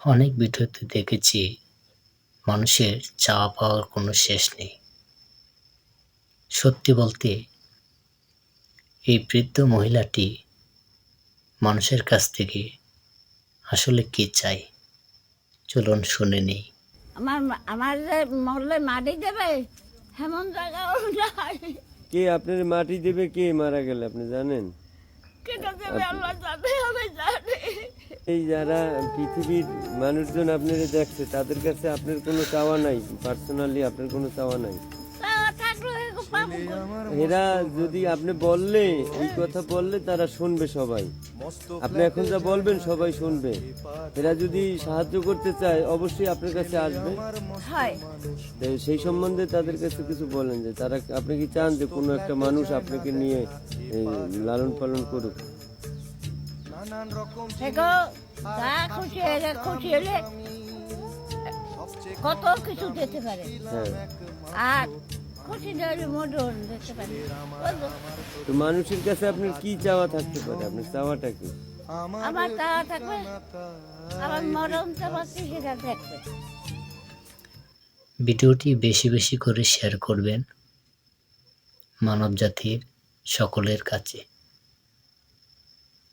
অনেক ভিডিওতে দেখেছি। মানুষের চাওয়া পাওয়ার কোনো শেষ নেই। সত্যি বলতে এই বৃদ্ধ মহিলাটি মানুষের কাছ থেকে আসলে কি চাই চলুন শুনে নেই। আমার আমার যে মরলে মাটি দেবে এমন জায়গাও নাই কে আপনার মাটি দেবে? কে মারা গেলে আপনি জানেন? কেটে দেবে আল্লাহ জানে আমি জানি। এই যারা পৃথিবীর মানুষজন আপনারা দেখছে তাদের কাছে আপনার কোনো চাওয়া নাই পার্সোনালি আপনার কোনো চাওয়া নাই? এরা যদি আপনি বললে এই কথা বললে তারা শুনবে সবাই। আপনি এখন যা বলবেন সবাই শুনবে। এরা যদি সাহায্য করতে চায় অবশ্যই আপনার কাছে আসবে। সেই সম্বন্ধে তাদের কাছে কিছু বলেন যে তারা আপনি কি চান যে কোনো একটা মানুষ আপনাকে নিয়ে লালন পালন করুক? দেখো যা খুশি হলে খুশি হলে কত কিছু দিতে পারে। হ্যাঁ আর খুশি হলে দিতে পারে। তো মানুষের কাছে আপনার কি চাওয়া থাকতে পারে? আপনার চাওয়াটা কি? আমার চাওয়া থাকবে আমার মরণ চাওয়া কি সেটা দেখবে। ভিডিওটি বেশি বেশি করে শেয়ার করবেন মানবজাতির সকলের কাছে।